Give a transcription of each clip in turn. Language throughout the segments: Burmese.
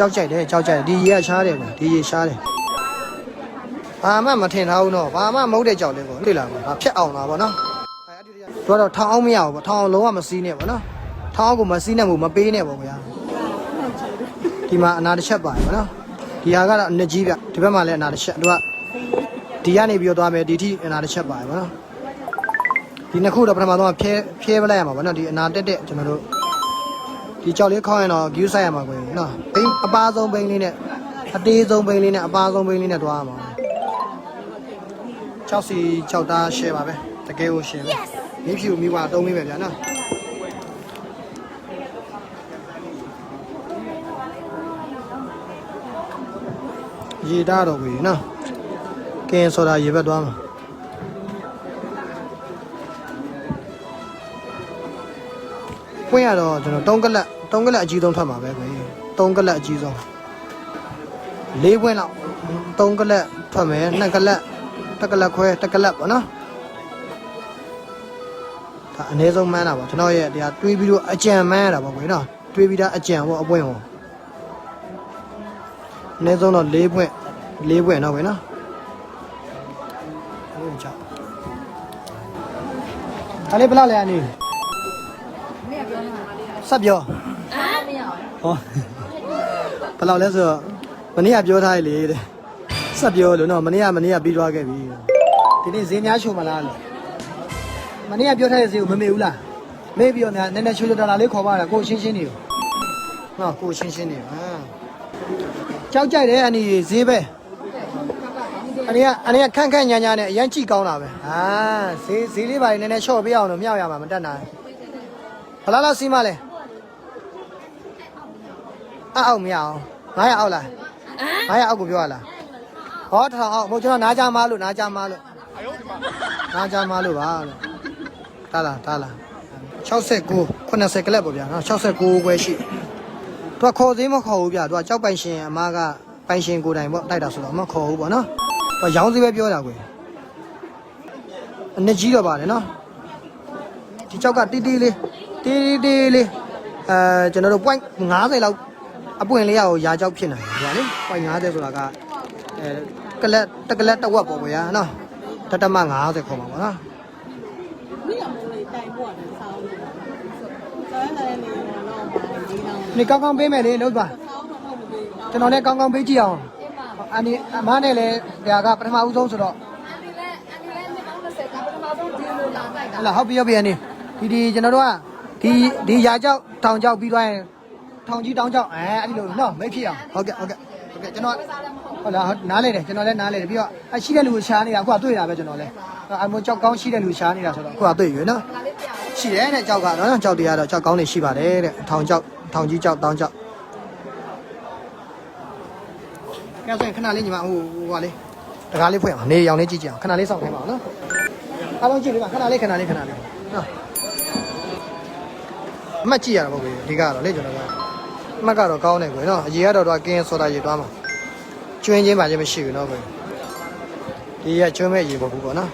ကြောက်ကြိုက်တယ်ကြောက်ကြိုက်တယ်ဒီရေကရှားတယ်ကွဒီရေရှားတယ်ဘာမှမထင်ထားဘူးနော်ဘာမှမဟုတ်တဲ့ကြောက်လေးကိုတွေ့လာမှာဒါဖြတ်အောင်တာပေါ့နော်အဲဒီတော့တော့ထောင်အောင်မရဘူးပေါ့ထောင်အောင်လုံးဝမစည်းနဲ့ပေါ့နော်ထောင်အောင်ကိုမစည်းနဲ့ဘူးမပေးနဲ့ပေါ့ဗျာဒီမှာအနာတစ်ချက်ပါတယ်ပေါ့နော်ဒီဟာကတော့အနစ်ကြီးဗျဒီဘက်မှာလည်းအနာတစ်ချက်သူကဒီကနေပြီးတော့သွားမယ်ဒီထိအနာတစ်ချက်ပါတယ်ပေါ့နော်ဒီနှစ်ခုတော့ပထမဆုံးဖြဲဖြဲပလိုက်ရမှာပေါ့နော်ဒီအနာတက်တက်ကျွန်တော်တို့ ဒီကြောက်လေးခေါင်းရင်တော့ view ဆိုင်ရမှာကိုနော်ဘိန်းအပါဆုံးဘိန်းလေးနဲ့အသေးဆုံးဘိန်းလေးနဲ့အပါဆုံးဘိန်းလေးနဲ့တွားရမှာ6စီ6သား share ပါပဲတကယ်ကို share ပါမိဖြူမိဘတုံးမိပဲဗျာနော်ရေတားတော့ကိုနော်ကင်းဆိုတာရေဘက်တွားမှာ ပွင့်ရတော့ကျွန်တော်3ကလက်3ကလက်အကြီးဆုံးထွက်မှာပဲကို3ကလက်အကြီးဆုံး၄ပွင့်လောက်3ကလက်ထွက်မယ်2ကလက်တစ်ကလက်ခွဲတစ်ကလက်ပေါ့နော်ဒါအနည်းဆုံးမှန်းတာပေါ့ကျွန်တော်ရဲ့တရားတွေးပြီးတော့အကြံမှန်းရတာပေါ့ကိုနော်တွေးပြီးသားအကြံပေါ့အပွင့်ပေါ့အနည်းဆုံးတော့၄ပွင့်၄ပွင့်တော့ပဲနော်ဟုတ်ကြဒါလေးဘယ်လောက်လဲအနေ ဆက်ပြောဟောဘယ်လောက်လဲဆိုတော့မနေ့ကပြောထားရလေတဲ့ဆက်ပြောလို့နော်မနေ့ကမနေ့ကပြီးသွားခဲ့ပြီဒီနေ့ဈေးများချုံမလားလို့မနေ့ကပြောထားတဲ့ဈေးကိုမမေ့ဘူးလားမေ့ပြီးတော့များနည်းနည်းချိုးချိုးတော်တော်လေးခေါ်ပါတာကိုရှင်းရှင်းနေရောနော်ကိုရှင်းရှင်းနေဟာကြောက်ကြိုက်တယ်အနီဈေးပဲအနီကအနီကခန့်ခန့်ညာညာနဲ့အရန်ကြည့်ကောင်းတာပဲဟာဈေးဈေးလေးပါနည်းနည်းချော့ပေးအောင်လို့မြောက်ရမှာမတက်နိုင်ဘယ်လောက်လောက်စီးမလဲ အောက်အောက်မရအောင်900အောက်လား900အောက်ကိုပြောရလားဟောထောင်အောက်မဟုတ်ကျွန်တော်နားကြမားလို့နားကြမားလို့နားကြမားလို့ပါလို့တားလားတားလား69 80ကလက်ပေါ့ဗျာနော်69ခွဲရှိသူကခေါ်သေးမခေါ်ဘူးဗျာသူကကြောက်ပိုင်ရှင်အမကပိုင်ရှင်ကိုယ်တိုင်ပေါ့တိုက်တာဆိုတော့မခေါ်ဘူးပေါ့နော်သူကရောင်းစည်းပဲပြောတာကွယ်အနှစ်ကြီးတော့ပါတယ်နော်ဒီကြောက်ကတီးတီးလေးတီးတီးလေးအဲကျွန်တော်တို့ point 50လောက် အပွင့်လေးရကိုရာကြောက်ဖြစ်နိုင်တယ်ဗျာလေ။ point 50ဆိုတာကအဲကလက်တကလက်တစ်ဝက်ပေါ့ဗျာနော်။တတမ50ခေါ်မှာပေါ့နော်မိရမိုးလေးတိုင်ဖို့ရတယ်ဆောင်းလို့ဆောင်းတယ်နေတော့တော့ဒီတော့။နေကောင်းကောင်းပေးမယ်လေလို့ပါဆောင်းတော့မပေးတော့။ကျွန်တော်လည်းကောင်းကောင်းပေးကြည့်အောင်။အန်ဒီအမနဲ့လည်းဒါကပထမဦးဆုံးဆိုတော့အန်ဒီလည်းအန်ဒီလည်းမြေပေါင်း30ကပထမဆုံးဒီလိုလာတိုက်တာဟလာဟုတ်ပြီဟုတ်ပြီအန်ဒီဒီဒီကျွန်တော်တို့ကဒီဒီရာကြောက်ထောင်ကြောက်ပြီးသွားရင် ထောင်ကြီးတောင်းကြောက်အဲအဲ့ဒီလိုနော်မိတ်ဖြစ်အောင်ဟုတ်ကဲ့ဟုတ်ကဲ့ဟုတ်ကဲ့ကျွန်တော်စားလည်းမဟုတ်ဟုတ်လားဟုတ်နားလေတယ်ကျွန်တော်လည်းနားလေတယ်ပြီးတော့အရှိတဲ့လူကိုရှားနေတာအခုကတွေ့တာပဲကျွန်တော်လည်းအမိုးကြောက်ကောင်းရှိတဲ့လူရှားနေတာဆိုတော့အခုကတွေ့ရွေးနော်ဘူးဒါလေးပြအောင်ရှိတယ်တဲ့ကြောက်ကတော့ကြောက်တရားတော့ကြောက်ကောင်းနေရှိပါတယ်တဲ့ထောင်ကြောက်ထောင်ကြီးကြောက်တောင်းကြောက်ကဲဆိုရင်ခဏလေးညီမဟိုဟိုပါလေတကားလေးဖွင့်အောင်နေရောင်လေးကြည့်ကြအောင်ခဏလေးစောင့်ခိုင်းပါအောင်နော်အားလုံးကြည့်လေးပါခဏလေးခဏလေးခဏလေးနော်အမှတ်ကြည့်ရတာပေါ့ကွေဒီကတော့လေကျွန်တော်ကအ မှတ်ကတော့ကောင်းတယ်ကွေနော်အရေးကတော့တော့ကင်းဆိုတာရေသွားမှာကျွင်းချင်းပါချင်းမရှိဘူးနော်ကွေဒီကကျွင်းမဲ့ရေပေါ့ဘူးပေါ့နော်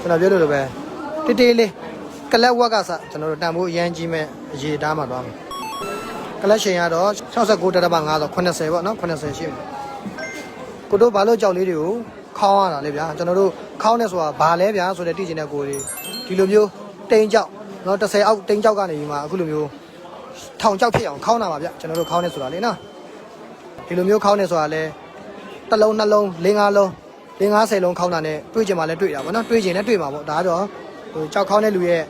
ကျွန်တော်ပြောလို့လိုပဲတိတိလေးကလက်ဝက်ကစကျွန်တော်တို့တန်ဖိုးအရန်ကြီးမဲ့အရေးသားမှာသွားမယ်ကလက်ရှင်ကတော့69တက်တပါ9ဆို80ပေါ့နော်80ရှိမယ်ကိုတို့ဘာလို့ကြောက်လေးတွေကိုခေါင်းရတာလေဗျာကျွန်တော်တို့ခေါင်းနေဆိုတာဘာလဲဗျာဆိုတဲ့တည်ကျင်တဲ့ကိုတွေဒီလိုမျိုးတိန်ကြောက်နော်30အောက်တိန်ကြောက်ကနေပြီးမှအခုလိုမျိုး ထောင်ကြောက်ဖြစ်အောင်ခေါင်းတာပါဗျကျွန်တော်တို့ခေါင်းနေဆိုတာလေနော်ဒီလိုမျိုးခေါင်းနေဆိုတာလဲတစ်လုံးနှလုံး၄၅လုံး၄50လုံးခေါင်းတာနဲ့တွေးကြင်မှလည်းတွေးတာပေါ့နော်တွေးကြင်လည်းတွေးမှာပေါ့ဒါကတော့ဟိုကြောက်ခေါင်းတဲ့လူရဲ့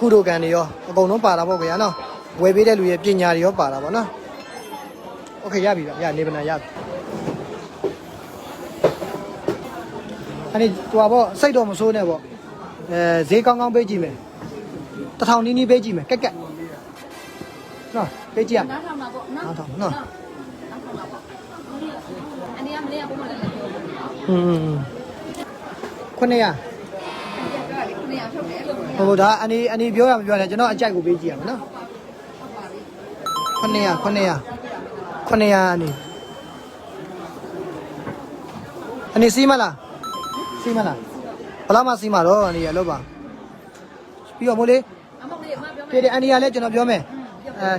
ကုသိုလ်ကံတွေရောအကုန်လုံးပါတာပေါ့ခင်ဗျာနော်ဝယ်ပေးတဲ့လူရဲ့ပညာတွေရောပါတာပေါ့နော်โอเคရပြီဗျာရနေပနာရပြီအဲ့ဒီဟိုပါပေါ့စိတ်တော့မဆိုးနဲ့ပေါ့အဲဈေးကောင်းကောင်းပေးကြည့်မယ်တစ်ထောင်နီးနီးပေးကြည့်မယ်ကက်ကက် နော်ပေးကြည့်ရနားထောင်တာပေါ့နော်နားထောင်နော်နားထောင်တာပေါ့အန်ဒီကမလေးကပုံမှန်လည်းပြောတယ်อืมခုနှစ်ရပြောရတယ်ခုနေအောင်ထုတ်တယ်အဲ့လိုမျိုးဟိုဒါအနေအနေပြောရမပြောလဲကျွန်တော်အကြိုက်ကိုပေးကြည့်ရမယ်နော်ခုနှစ်ရခုနှစ်ရခုနှစ်ရအနေအနေစီးမလားစီးမလားဘယ်လောက်မှစီးမှာတော့အနေရလို့ပါပြီးတော့မိုးလေးအမကလေးအမပြောမယ်ပြည်တယ်အနေရလဲကျွန်တော်ပြောမယ်အဲ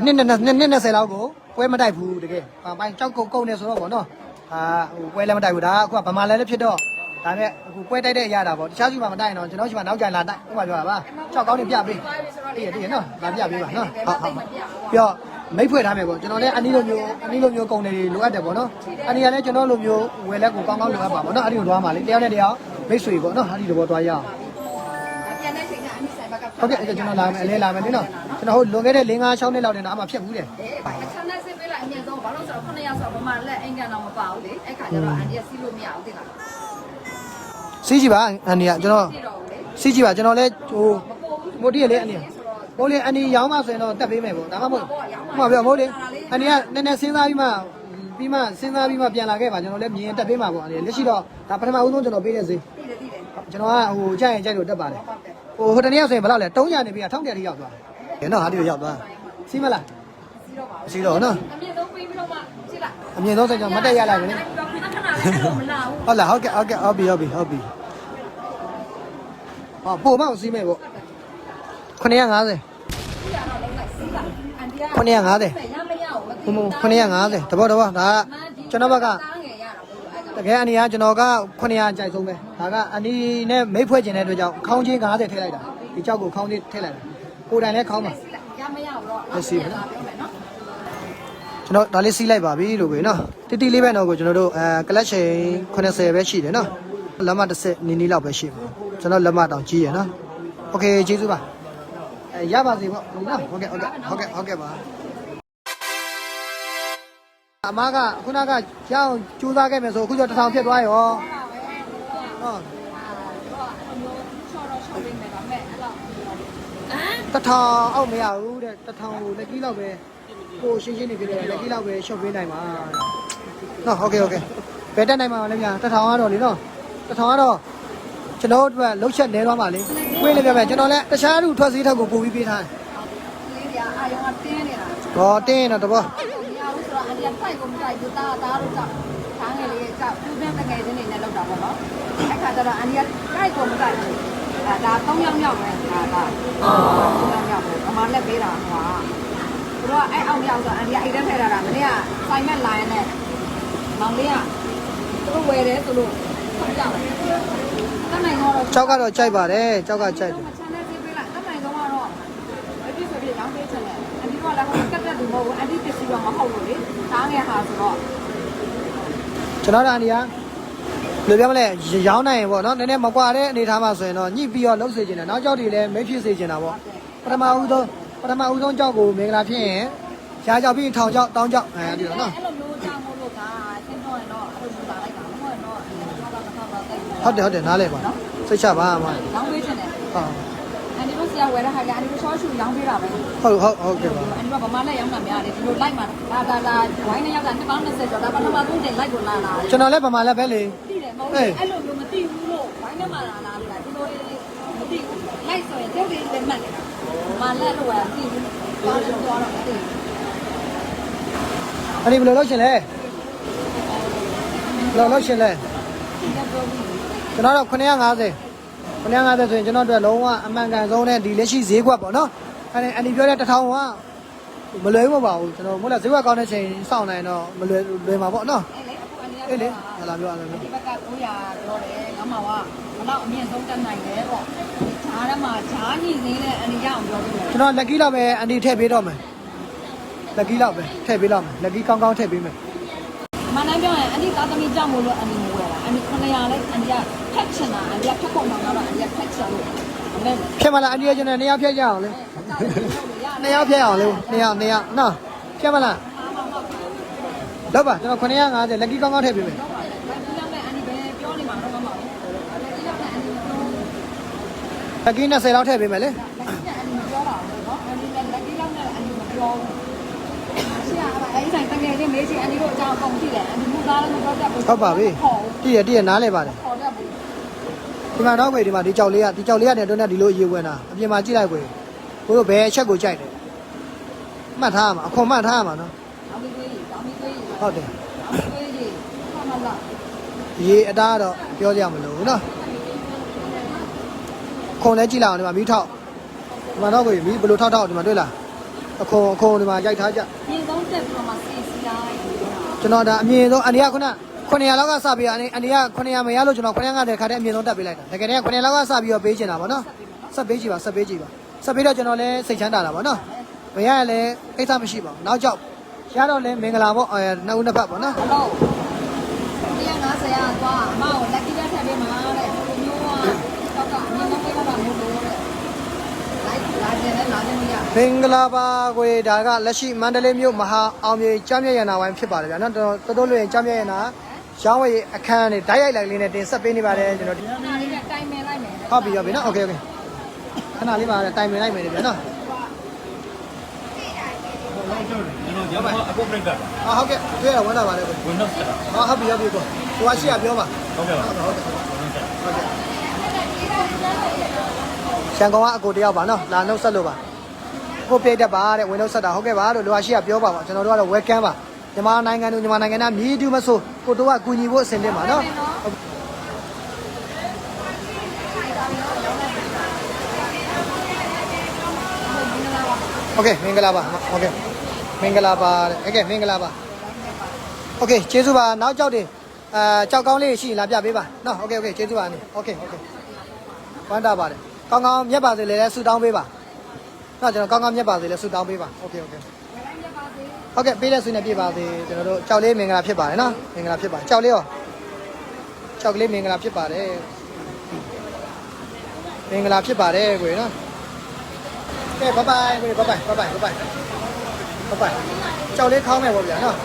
နှစ်နှစ်နှစ်နှစ်20လောက်ကိုပွဲမတိုက်ဘူးတကယ်ဟာပိုင်းကြောက်ကုတ်ကုတ်နေဆိုတော့ဗောနော်အာဟိုပွဲလည်းမတိုက်ဘူးဒါကအခုကဗမာလည်းလည်းဖြစ်တော့ဒါနဲ့အခုပွဲတိုက်တဲ့အရာတာဗောတခြားစီမှာမတိုက်ရင်တော့ကျွန်တော်ရှိမှနောက်ကြလာတိုက်ဥပမာပြောတာပါကြောက်ကောင်းနေပြပေးတည်ရတည်ရနော်လာပြပေးပါနော်ဟုတ်ဟုတ်ပြောမိတ်ဖွဲ့ထားမယ်ပေါ့ကျွန်တော်လည်းအနည်းလိုမျိုးအနည်းလိုမျိုးကုံနေလိုအပ်တယ်ပေါ့နော်အနည်းကလည်းကျွန်တော်လိုမျိုးဝယ်လက်ကိုကောင်းကောင်းလိုအပ်ပါပေါ့နော်အနည်းကိုသွားမှာလေတယောက်နဲ့တယောက်မိတ်ဆွေပေါ့နော်အနည်းလိုပေါ်သွားရအောင် ဟုတ်ကဲ့အဲ့ကျွန်တော်လာမယ်အလဲလာမယ်နော်ကျွန်တော်ဟိုလွန်ခဲ့တဲ့5 6နှစ်လောက်တည်းတော့အမှဖြစ်ဘူးတယ်အေးအခန်းနဲ့စစ်ပေးလိုက်အမြင်ဆုံးဘာလို့ဆိုတော့ခုနှစ်ယောက်ဆိုတော့ဘာမှလက်အိမ်ကန်တော့မပါဘူးလေအဲ့ခါကျတော့အန်ဒီကစီးလို့မရဘူးတိလားစီးကြည့်ပါအန်ဒီကကျွန်တော်ပြတော့လေစီးကြည့်ပါကျွန်တော်လဲဟိုမပို့ဘူးမိုးတီးရလေအန်ဒီမဟုတ်လေအန်ဒီရောင်းမှဆိုရင်တော့တက်ပေးမယ်ပေါ့ဒါမှမဟုတ်မှမပြောမဟုတ်လေအန်ဒီကနည်းနည်းစဉ်းစားပြီးမှပြီးမှစဉ်းစားပြီးမှပြန်လာခဲ့ပါကျွန်တော်လည်းမြင်တက်ပေးမှာပေါ့အန်ဒီလက်ရှိတော့ဒါပထမဦးဆုံးကျွန်တော်ပေးတဲ့ဈေးတိတယ်တိတယ်ကျွန်တော်ကဟိုကြိုက်ရင်ကြိုက်လို့တက်ပါတယ် ဟိုဟိုတနေ့ရောက်ဆိုရင်ဘယ်လောက်လဲ300နေပြီး1000တက်ထိရောက်သွားတယ်နော်ဟာဒီရောက်သွားစီးမလားစီးတော့ပါစီးတော့နော်အမြင်ဆုံးပေးပြီးတော့မှကြည့်လိုက်အမြင်ဆုံးစိတ်ကြောင့်မတက်ရလိုက်ဘူးလေခဏခဏလည်းအဲ့လိုမနာဘူးဟုတ်လားဟုတ်ကဲ့ဟုတ်ကဲ့ဟုတ်ပြီဟုတ်ပြီဟုတ်ပြီဟောပို့မအောင်စီးမယ်ပေါ့950စီးရတော့လုံးလိုက်စီးလိုက်အန်ဒီက950ရမရဘူးဟိုမ950တဘောတဘောဒါကကျွန်တော်ဘက်က တားငယ်ရတာဘူးအဲ့ တကယ်အနေကကျွန်တော်က900ကြိုက်ဆုံးပဲဒါကအနီနဲ့မိတ်ဖွဲ့ခြင်းတဲ့အတွက်ကြောင့်ခေါင်းချင်း90ထည့်လိုက်တာဒီကြောက်ကိုခေါင်းချင်းထည့်လိုက်တာကိုယ်တိုင်လည်းခေါင်းပါ ရမရဘူးတော့ပြောမယ်နော် ကျွန်တော်ဒါလေးစီးလိုက်ပါပြီလို့ပဲနော်တိတိလေးပဲတော့ကိုကျွန်တော်တို့အဲကလပ်ချိန်80ပဲရှိတယ်နော်လက်မ30နီနီလောက်ပဲရှိမှာကျွန်တော်လက်မတောင်ကြီးရယ်နော်โอเคကျေးဇူးပါအဲရပါစေပေါ့နော်ဟုတ်ကဲ့ဟုတ်ကဲ့ဟုတ်ကဲ့ဟုတ်ကဲ့ပါ အမကခုနကကြောင်းကြိုးစားခဲ့မယ်ဆိုအခုကျတစ်ထောင်ဖြစ်သွားရောဟုတ်တစ်ထောင်အောက်မရဘူးတဲ့တစ်ထောင်ကိုလက်ကြီးလောက်ပဲကိုရှင်းရှင်းနေကြတယ်လက်ကြီးလောက်ပဲရှော့ပေးနိုင်ပါနော်ဟုတ်ကဲ့ဟုတ်ကဲ့ဘယ်တက်နိုင်မှာလဲဗျာတစ်ထောင်ကတော့လေနော်တစ်ထောင်ကတော့ကျွန်တော်တို့လှုပ်ချက်နေသွားပါလေကိုယ်လည်းပြမယ်ကျွန်တော်လည်းတခြားလူထွက်စည်းထက်ကိုပို့ပြီးပေးထားတယ်လေးတွေကအာယုံကတင်းနေတာဟောတင်းရင်တော့တဘော မရဘူးဆိုတော့အန်ဒီကဖိုက်ကိုမကြိုက်ဘူးတာတာတို့ကြောင့်သားငယ်လေးကြောင့်ပြူးပြင်းတငယ်ချင်းတွေနဲ့လောက်တာပေါ့နော်အဲ့ခါကျတော့အန်ဒီကဖိုက်ကိုမကြိုက်ဘူးအဲဒါ၃ယောက်မြောက်ပဲဒါက၃ယောက်မြောက်ပဲအမလက်ပေးတာဟိုကသူတို့ကအဲ့အောင်မြောက်ဆိုအန်ဒီကအိတ်ထဲထည့်ထားတာမနေ့ကဆိုင်မဲ့လိုင်းနဲ့မောင်လေးကသူတို့ဝယ်တယ်ဆိုလို့ဆောက်ကြတယ်တနိုင်တော့ကြောက်ကတော့ကြိုက်ပါတယ်ကြောက်ကကြိုက်တယ်မချမ်းတဲ့ပေးလိုက်တနိုင်တော့ကတော့အပြည့်ဆိုပြည့်ရောင်းပေးချင်တယ်အန်ဒီကလည်းဟိုကတ်တဲ့လူမဟုတ်ဘူးအန်ဒီပစ္စည်းတော့မဟုတ်လို့လေ သားငယ်ဟာဆိုတော့ကျွန်တော်တို့အနေကဘယ်လိုပြောမလဲရောင်းနိုင်ရင်ပေါ့နော်နည်းနည်းမကွာတဲ့အနေထားမှာဆိုရင်တော့ညှိပြီးတော့လှုပ်စေချင်တယ်နောက်ကြောက်တွေလည်းမဖြစ်စေချင်တာပေါ့ပထမဦးဆုံးပထမဦးဆုံးကြောက်ကိုမင်္ဂလာဖြစ်ရင်ရှားကြောက်ပြီးထောင်ကြောက်တောင်းကြောက်အဲဒီတော့နော်အဲ့လိုမျိုးကြောင်မို့လို့ကဆင်းတော့ရင်တော့အဲ့လိုမျိုးလာလိုက်တာမဟုတ်ရင်တော့အဲ့လိုတော့တော့တိတ်ဟုတ်တယ်ဟုတ်တယ်နားလဲပါစိတ်ချပါအမရောင်းပေးချင်တယ်ဟုတ်အန်ဒီတို့ ဆရာဝယ်တဲ့ဟာကအန်ဒီတို့ရှော့ရှူရောင်းပေးတာပဲဟုတ်ဟုတ်ဟုတ်ကဲ့ပါအန်ဒီကဗမာလက်ရောင်းတာများတယ်ဒီလိုလိုက်မှာဒါဒါဒါဝိုင်းနေရောက်က2ပေါင်း20ကျော်ဒါပထမဆုံးတင်လိုက်ကိုလာလာတယ်ကျွန်တော်လည်းဗမာလက်ပဲလေသိတယ်မဟုတ်ဘူးအဲ့လိုမျိုးမသိဘူးလို့ဝိုင်းထဲမှာလာလာလို့လားဒီလိုလေးမသိဘူးလိုက်ဆိုရင်ကျုပ်တွေလည်းမှတ်နေတာဗမာလက်လို့ကသိဘူးဘာလို့ပြောတော့မသိဘူးအဲ့ဒီဘယ်လိုလုပ်ရှင်လဲဘယ်လိုလုပ်ရှင်လဲဒီကပြောပြီးကျွန်တော်တော့950 950ဆိုရင်ကျွန်တော်တို့လုံးဝအမှန်ကန်ဆုံးတဲ့ဒီလက်ရှိဈေးကွက်ပေါ့နော်အဲ့ဒီအန်ဒီပြောတဲ့တစ်ထောင်ကမလွယ်ဘူးမပါဘူးကျွန်တော်မို့လားဈေးကွက်ကောင်းတဲ့ချိန်စောင့်နိုင်တော့မလွယ်လွယ်မှာပေါ့နော်အဲ့လေအခုအန်ဒီကအေးလေဟာလာပြောရမယ်ဒီဘက်က900ပြောတယ်ငါမှကဘလောက်အမြင့်ဆုံးတက်နိုင်လဲပေါ့ဈားထဲမှာဈားညီနေတဲ့အန်ဒီရအောင်ပြောပြီးတယ်ကျွန်တော်လက်ကီးလောက်ပဲအန်ဒီထည့်ပေးတော့မယ်လက်ကီးလောက်ပဲထည့်ပေးလောက်မယ်လက်ကီးကောင်းကောင်းထည့်ပေးမယ်မနိုင်ပြောရင်အန်ဒီသားသမီးကြောက်မို့လို့အန်ဒီ မဝယ်တာအန်ဒီ900လဲအန်ဒီကဖက်ချင်တာအန်ဒီကဖက်ပုံတော့တော့အန်ဒီကဖက်ချင်လို့အမေဖြတ်မလားအန်ဒီရဲ့ကျွန်တော်နေရာဖြတ်ကြအောင်လေနေရာဖြတ်အောင်လေနေရာနေရာနော်ဖြတ်မလားလောက်ပါကျွန်တော်950လက်ကီးကောင်းကောင်းထည့်ပေးမယ်ဒီလောက်နဲ့အန်ဒီပဲပြောနေမှာတော့မမဟုတ်ဘူးဒီလောက်နဲ့အန်ဒီပြောလက်ကီး20လောက်ထည့်ပေးမယ်လေ လက်ကြီးနဲ့အန်ဒီမပြောတာဘူးနော်အန်ဒီလည်းလက်ကြီးလောက်နဲ့အန်ဒီမပြောဘူး ရှိရအဲ့အဲ့ဆိုင်တကယ်ချင်းမေးချင်အန်ဒီတို့အကြောင်းအကုန်ကြည့်တယ်အန်ဒီမူသားလည်းမပြောတတ်ဘူးဟုတ်ပါပြီခေါ်တည့်ရတည့်ရနားလဲပါတယ်ခေါ်တတ်ဘူးဒီမှာတော့ခွေဒီမှာဒီကြောက်လေးကဒီကြောက်လေးကနေတော့နဲ့ဒီလိုရေဝင်တာအပြင်မှာကြည့်လိုက်ခွေကိုတို့ဘယ်အချက်ကိုကြိုက်တယ်မှတ်ထားရမှာအခွန်မှတ်ထားရမှာနော်တောင်းပြီးသေးတောင်းပြီးသေးဟုတ်တယ်တောင်းပြီးသေးဟာမလားရေအသားကတော့ပြောကြရမလို့ဘူးနော်ခွန်လဲကြည့်လိုက်အောင်ဒီမှာမီးထောက်ဒီမှာတော့ခွေမီးဘယ်လိုထောက်ထောက်ဒီမှာတွေ့လား အခုအခုဒီမှာရိုက်ထားကြမြေဆုံးတက်ပြီးတော့မှစီစီလိုက်ကျွန်တော်ဒါအမြင်ဆုံးအန်ဒီကခုန900လောက်ကစပြီးအန်ဒီအန်ဒီက900မရလို့ကျွန်တော်950ခါတဲ့အမြင်ဆုံးတက်ပေးလိုက်တာတကယ်တည်း900လောက်ကစပြီးတော့ပေးချင်တာဗောနော်ဆက်ပေးကြည့်ပါဆက်ပေးကြည့်ပါဆက်ပေးတော့ကျွန်တော်လည်းစိတ်ချမ်းသာတာဗောနော်မရရင်လည်းအိတ်သမမရှိပါဘူးနောက်ကြောက်ရတော့လည်းမင်္ဂလာဗောအဲနှစ်ဦးနှစ်ဖက်ဗောနော်ဘလို့150ရာသွားအမကိုလက်ကြီးတက်ထည့်ပေးမှာတဲ့ဒီမျိုးကတော့ကအမြင်ဆုံးပေးတော့တာမျိုးလို့တဲ့လိုက် လာကျင်နဲ့လာကျင်မရ မင်္ဂလာပါကိုယ်ဒါကလက်ရှိမန္တလေးမြို့မဟာအောင်မြေကျမ်းမြရနာဝိုင်းဖြစ်ပါတယ်ဗျာနော်တော်တော်တော်လွင်ကျမ်းမြရနာရောင်းဝယ်အခန်းနဲ့ဓာတ်ရိုက်လိုက်လေးနဲ့တင်ဆက်ပေးနေပါတယ်ကျွန်တော်ဒီ နားလေးနဲ့တိုင်ပင်လိုက်မယ် ဟုတ်ပြီဟုတ်ပြီနော်โอเคโอเคခဏလေးပါတိုင်ပင်လိုက်မယ်လေဗျာနော် ကျွန်တော်ကျွန်တော်အခုပြိတ္တာ အာဟုတ်ကဲ့တွေ့ရဝန်တာပါလေကို ဝင်တော့ဆက်တာ ဟာဟုတ်ပြီဟုတ်ပြီကိုဟိုကရှိရပြောပါ ဟုတ်ကဲ့ပါ ဟုတ်ကဲ့ဟုတ်ကဲ့ ရှန်ကောင်ကအကိုတယောက်ပါနော်လာနှုတ်ဆက်လို့ပါကိုပြိတ်တက်ပါတဲ့ဝင်နှုတ်ဆက်တာဟုတ်ကဲ့ပါလို့လိုအပ်ရှိရပြောပါပါကျွန်တော်တို့ကတော့ welcome ပါမြန်မာနိုင်ငံသူမြန်မာနိုင်ငံသားမြည်တူမဆိုကိုတို့ကကူညီဖို့အဆင်သင့်ပါနော်โอเคမင်္ဂလာပါโอเคမင်္ဂလာပါတဲ့โอเคမင်္ဂလာပါ โอเคကျေးဇူးပါနောက်ကြောက်တယ်အာကြောက်ကောင်းလေးရှိရင်လာပြပေးပါနော်โอเคโอเคကျေးဇူးပါနေโอเคโอเคဝမ်းတာပါတယ် ကောင်းကောင်းမြတ်ပါစေလေလဲဆူတောင်းပေးပါနော်ကျွန်တော်ကောင်းကောင်းမြတ်ပါစေလဲဆူတောင်းပေးပါโอเคโอเคဟုတ်ကဲ့ပေးတဲ့ဆွေးနဲ့ပြပါစေကျွန်တော်တို့ကြောက်လေးမင်္ဂလာဖြစ်ပါတယ်နော်မင်္ဂလာဖြစ်ပါကြောက်လေးရောကြောက်ကလေးမင်္ဂလာဖြစ်ပါတယ်မင်္ဂလာဖြစ်ပါတယ်ကိုရနော်ကဲဘိုင်ဘိုင်ကိုရဘိုင်ဘိုင်ဘိုင်ဘိုင်ဘိုင်ဘိုင်ကြောက်လေးခေါင်းမယ်ပေါ့ဗျာနော်